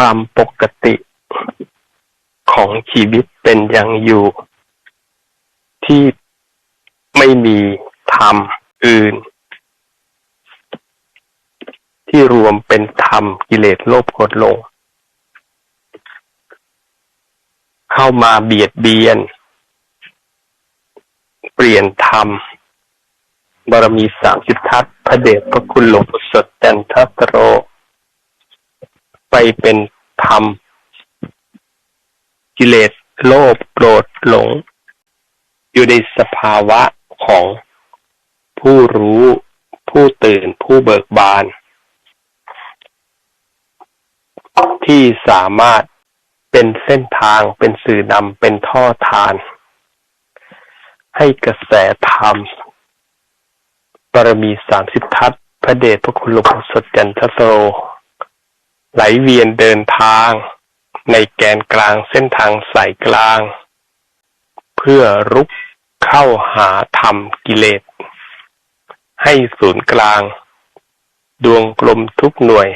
ความปกติของชีวิตเป็นอย่างอยู่ ที่ไม่มีธรรมอื่น ที่รวมเป็นธรรมกิเลสโลภโกรธลง เข้ามาเบียดเบียน เปลี่ยนธรรมบารมีสามสิบทัศพระเดชพระคุณหลวงปู่สดจันทสโร ไปเป็นธรรม กิเลสโลภโกรธหลง อยู่ในสภาวะของผู้รู้ ผู้ตื่นผู้เบิกบาน ที่สามารถเป็นเส้นทางเป็นสื่อนำเป็นท่อทาน ให้กระแสธรรมบารมีสามสิบทัศพระเดชพระคุณหลวงพ่อสดจันทโส ไหลเวียนเดินทาง ในแกนกลางเส้นทางสายกลาง เพื่อรุกเข้าหาธรรมกิเลส ให้ศูนย์กลาง ดวงกลมทุกหน่วย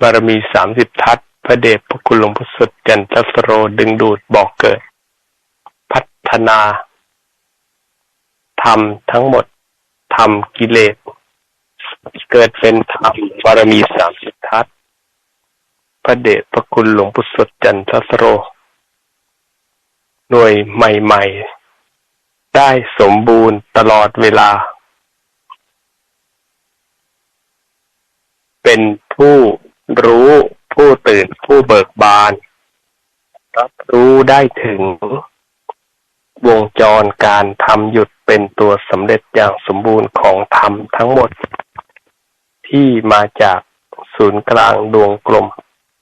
บารมีสามสิบทัศพระเดชพระคุณหลวงพ่อสดจันทสโรดึงดูดบอกเกิด พัฒนาธรรมทั้งหมดธรรมกิเลส เกิดเป็นธรรมบารมีสามสิบทัศพระเดชพระคุณหลวงปู่สดจันทสโร หน่วยใหม่ ๆ ได้สมบูรณ์ตลอดเวลา เป็นผู้รู้ผู้ตื่นผู้เบิกบาน รับรู้ได้ถึง วงจรการทำหยุดเป็นตัวสำเร็จอย่างสมบูรณ์ของธรรมทั้งหมด ที่มาจากศูนย์กลางดวงกลม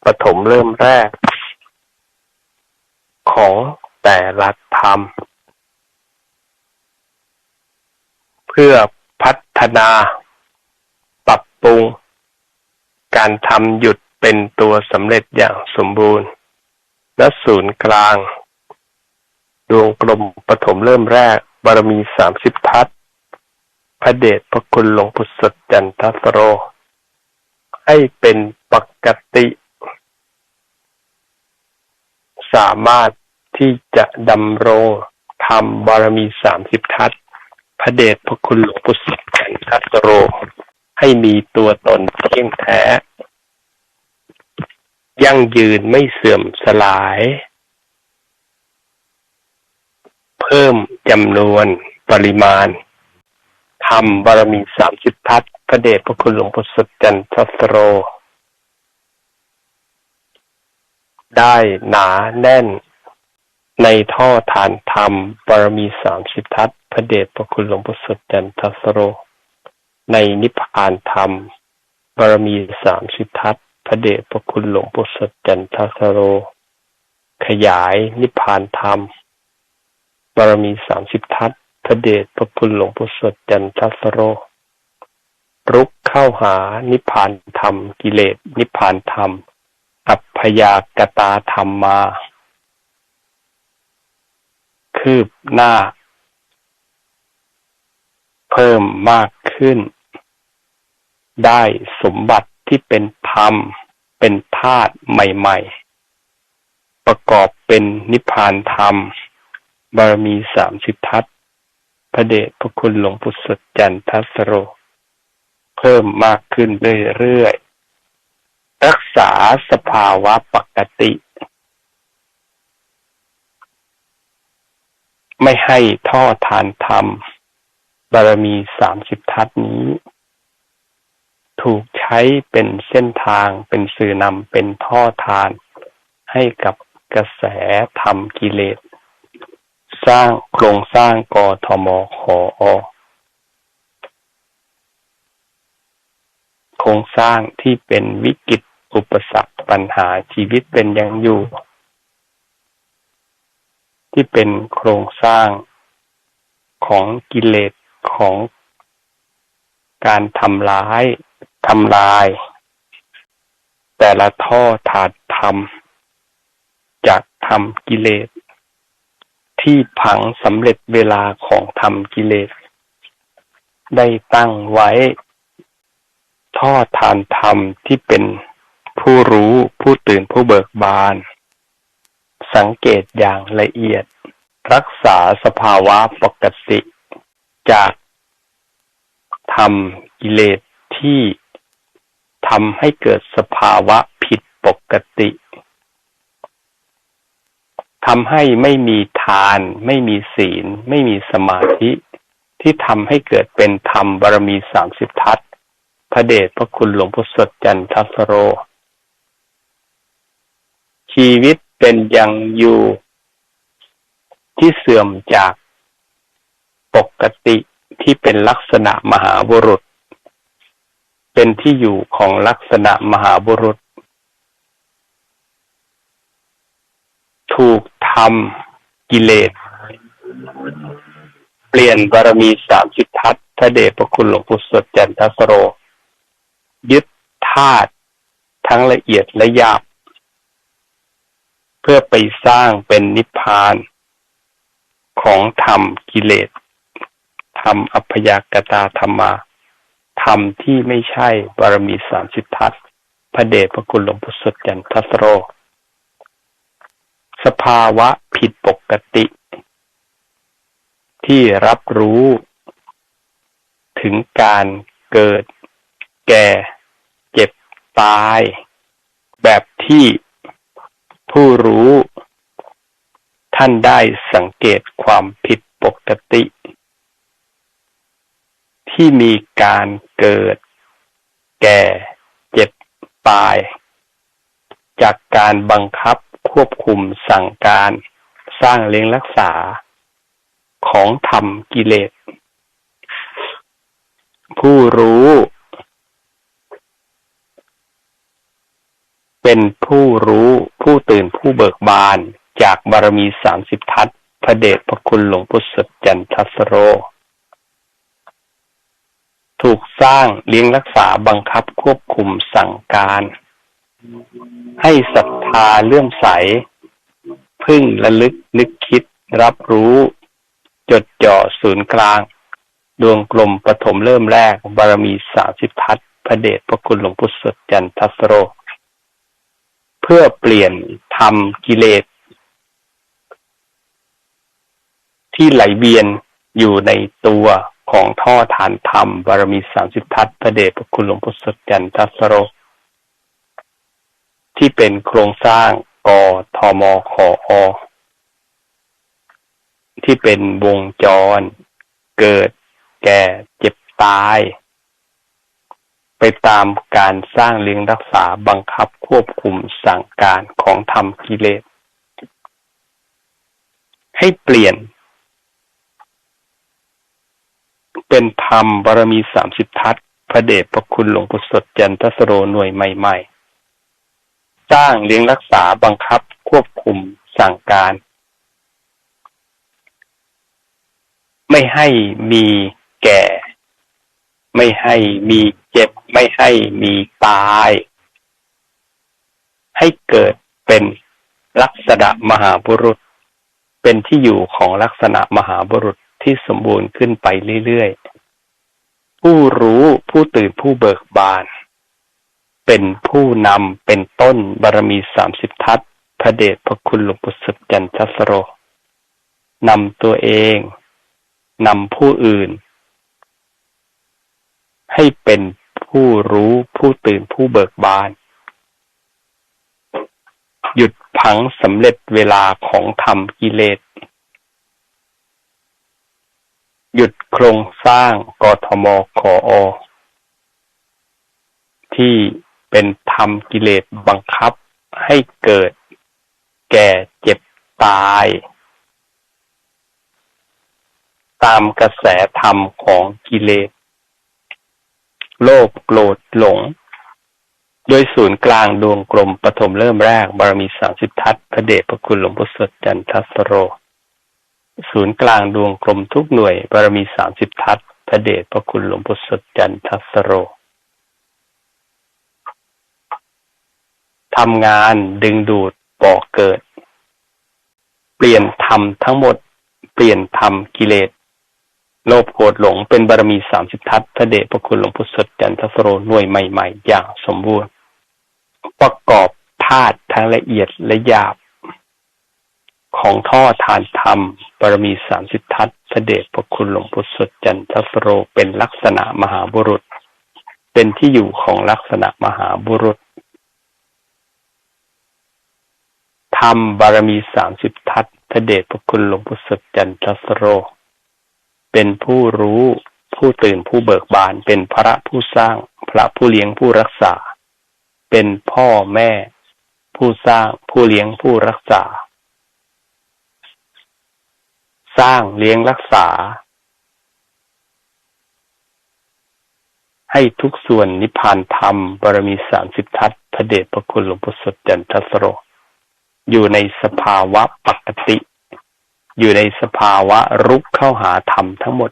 ปฐมเริ่มแรก ของแต่ละธรรม เพื่อพัฒนาปรับปรุง การทำหยุดเป็นตัวสำเร็จอย่างสมบูรณ์ และศูนย์กลาง ดวงกลมปฐมเริ่มแรกบารมีสามสิบทัศน์ พระเดชพระคุณหลวงพุทธจันทสโร ให้เป็นปกติ สามารถที่จะดำรงทำบารมีสามสิบทัศพระเดชพระคุณหลวงพุทธจันทสโร ให้มีตัวตนเที่ยงแท้ ยั่งยืนไม่เสื่อมสลาย เพิ่มจำนวนปริมาณ ทำบารมีสามสิบทัศพระเดชพระคุณหลวงพ่อสดจันทสโร ได้หนาแน่น ในท่อฐานธรรมบารมีสามสิบทัศพระเดชพระคุณหลวงพ่อสดจันทสโร ในนิพพานธรรมบารมีสามสิบทัศพระเดชพระคุณหลวงพ่อสดจันทสโร ขยายนิพพานธรรมบารมีสามสิบทัศ พระเดชพระคุณหลวงปู่สดจันทัสโร รุกเข้าหานิพพานธรรม กิเลสนิพพานธรรม อัพยากตาธรรมมา คืบหน้า เพิ่มมากขึ้น ได้สมบัติที่เป็นธรรม เป็นธาตุใหม่ ๆ ประกอบเป็นนิพพานธรรมบารมีสามสิบทัศ พระเดชพระคุณหลวงปู่สดจันทัสโร เพิ่มมากขึ้นเรื่อยๆ รักษาสภาวะปกติ ไม่ให้ท่อทานธรรม บารมีสามสิบทัศนี้ ถูกใช้เป็นเส้นทางเป็นสื่อนำเป็นท่อทาน ให้กับกระแสธรรมกิเลส สร้างโครงสร้างกทมขออโครงสร้างที่เป็นวิกฤตอุปสรรคปัญหาชีวิตเป็นอย่างอยู่ ที่เป็นโครงสร้างของกิเลสของการทำร้ายทำลาย แต่ละท่อถาดทำจากทำกิเลส ที่ผังสำเร็จเวลาของธรรมกิเลส ได้ตั้งไว้ท่อทานธรรมที่เป็นผู้รู้ผู้ตื่นผู้เบิกบาน สังเกตอย่างละเอียด รักษาสภาวะปกติจากทำกิเลสที่ทำให้เกิดสภาวะผิดปกติ ทำให้ไม่มีทาน ไม่มีศีล ไม่มีสมาธิ ที่ทำให้เกิดเป็นธรรมบารมีสามสิบทัศพระเดชพระคุณหลวงพ่อสดจันทัสโร ชีวิตเป็นยังอยู่ที่เสื่อมจากปกติที่เป็นลักษณะมหาบุรุษ เป็นที่อยู่ของลักษณะมหาบุรุษ ถูก ทำกิเลส เปลี่ยนบารมีสามสิบทัศพระเดชพระคุณหลวงปู่สดจันทสโร ยึดธาตุทั้งละเอียดและหยาบเพื่อไปสร้างเป็นนิพพานของธรรมกิเลสธรรมอัพยากตาธรรมาธรรมที่ไม่ใช่บารมีสามสิบทัศพระเดชพระคุณหลวงปู่สดจันทสโร สภาวะผิดปกติ ที่รับรู้ ถึงการเกิด แก่ เจ็บตาย แบบที่ผู้รู้ ท่านได้สังเกตความผิดปกติ ที่มีการเกิด แก่ เจ็บตาย จากการบังคับ ควบคุมสั่งการ สร้างเลี้ยงรักษาของธรรมกิเลส ผู้รู้ เป็นผู้รู้ผู้ตื่นผู้เบิกบานจากบารมีสามสิบทัศพระเดชพระคุณหลวงพุทธจันทัสโร ถูกสร้างเลี้ยงรักษาบังคับควบคุมสั่งการ ให้ศรัทธาเลื่อมใส พึ่งระลึกนึกคิดรับรู้ จดจ่อศูนย์กลาง ดวงกลมปฐมเริ่มแรก บารมีสามสิบทัศพระเดชพระคุณหลวงพุทธจันทัสโร เพื่อเปลี่ยนทำกิเลส ที่ไหลเวียนอยู่ในตัวของท่อฐานธรรมบารมีสามสิบทัศพระเดชพระคุณหลวงพุทธจันทัสโร ที่เป็นโครงสร้างกทมขออที่เป็นวงจร เกิดแก่เจ็บตาย ไปตามการสร้างเลี้ยงรักษาบังคับควบคุมสั่งการของธรรมกิเลส ให้เปลี่ยน เป็นธรรมบารมีสามสิบทัศพระเดชพระคุณหลวงปู่สดจันทสโรหน่วยใหม่ ๆ สร้างเลี้ยงรักษาบังคับควบคุมสั่งการ ไม่ให้มีแก่ ไม่ให้มีเจ็บ ไม่ให้มีตาย ให้เกิดเป็นลักษณะมหาบุรุษ เป็นที่อยู่ของลักษณะมหาบุรุษที่สมบูรณ์ขึ้นไปเรื่อยๆ ผู้รู้ผู้ตื่นผู้เบิกบาน เป็นผู้นำเป็นต้นบารมีสามสิบทัศพระเดชพระคุณหลวงปู่สุจันทสโรนำตัวเองนำผู้อื่น ให้เป็นผู้รู้ผู้ตื่นผู้เบิกบาน หยุดพังสำเร็จเวลาของธรรมกิเลส หยุดโครงสร้างกทมขออที่ เป็นธรรมกิเลสบังคับให้เกิด แก่เจ็บตาย ตามกระแสธรรมของกิเลส โลภโกรธหลง โดยศูนย์กลางดวงกลมปฐมเริ่มแรกบารมีสามสิบทัศพระเดชพระคุณหลวงพ่อสดจันทสโร ศูนย์กลางดวงกลมทุกหน่วยบารมีสามสิบทัศพระเดชพระคุณหลวงพ่อสดจันทสโร ทำงานดึงดูดก่อเกิด เปลี่ยนธรรมทั้งหมด เปลี่ยนธรรมกิเลสโลภโกรธหลงเป็นบารมีสามสิบทัศพระเดชพระคุณหลวงพุทธสดจันทสโรหน่วยใหม่ ๆ อย่างสมบูรณ์ ประกอบธาตุทั้งละเอียดและหยาบ ของท่อทานธรรมบารมีสามสิบทัศพระเดชพระคุณหลวงพุทธสดจันทสโรเป็นลักษณะมหาบุรุษ เป็นที่อยู่ของลักษณะมหาบุรุษ ธ รรมบารมีสามสิบทัศพระเดชพระคุณหลวงพุทธสดจันทสโร เป็นผู้รู้ผู้ตื่นผู้เบิกบาน เป็นพระผู้สร้าง พระผู้เลี้ยงผู้รักษา เป็นพ่อแม่ ผู้สร้างผู้เลี้ยงผู้รักษา สร้างเลี้ยงรักษา ให้ทุกส่วนนิพพานธรรมบารมีสามสิบทัศพระเดชพระคุณหลวงพุทธสดจันทสโร อยู่ในสภาวะปกติ อยู่ในสภาวะรุกเข้าหาธรรมทั้งหมด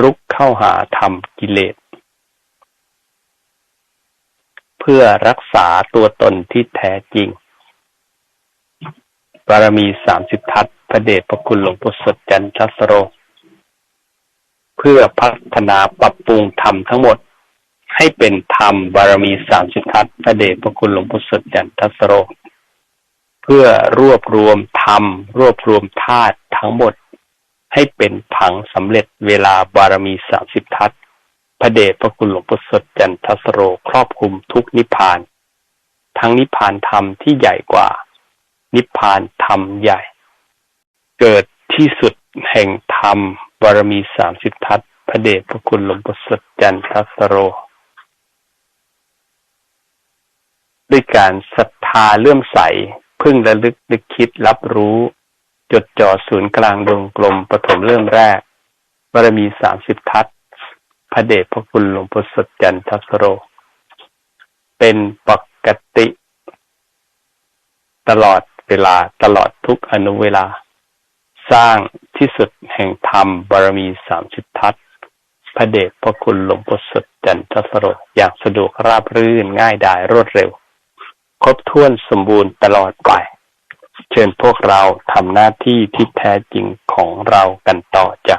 รุกเข้าหาธรรมกิเลส เพื่อรักษาตัวตนที่แท้จริง บารมีสามสิบทัศพระเดชพระคุณหลวงพุทธสดจันทสโร เพื่อพัฒนาปรับปรุงธรรมทั้งหมด ให้เป็นธรรมบารมีสามสิบทัศพระเดชพระคุณหลวงพุทธสดจันทสโร เพื่อรวบรวมธรรม รวบรวมธาตุทั้งหมด ให้เป็นผังสำเร็จเวลาบารมีสามสิบทัศพระเดชพระคุณหลวงพุทธสดจันทสโรครอบคลุมทุกนิพพาน ทั้งนิพพานธรรมที่ใหญ่กว่า นิพพานธรรมใหญ่ เกิดที่สุดแห่งธรรมบารมีสามสิบทัศพระเดชพระคุณหลวงพุทธสดจันทสโร ด้วยการศรัทธาเลื่อมใส พึ่งระลึกนึกคิดรับรู้ จดจ่อศูนย์กลางดวงกลมปฐมเริ่มแรกบารมีสามสิบทัศพระเดชพระคุณหลวงพุทธสดจันทสโร เป็นปกติ ตลอดเวลาตลอดทุกอนุเวลา สร้างที่สุดแห่งธรรมบารมีสามสิบทัศพระเดชพระคุณหลวงพุทธสดจันทสโร อย่างสะดวกราบรื่นง่ายดายรวดเร็ว ครบถ้วนสมบูรณ์ตลอดไป เชิญพวกเราทำหน้าที่ที่แท้จริงของเรากันต่อจ้ะ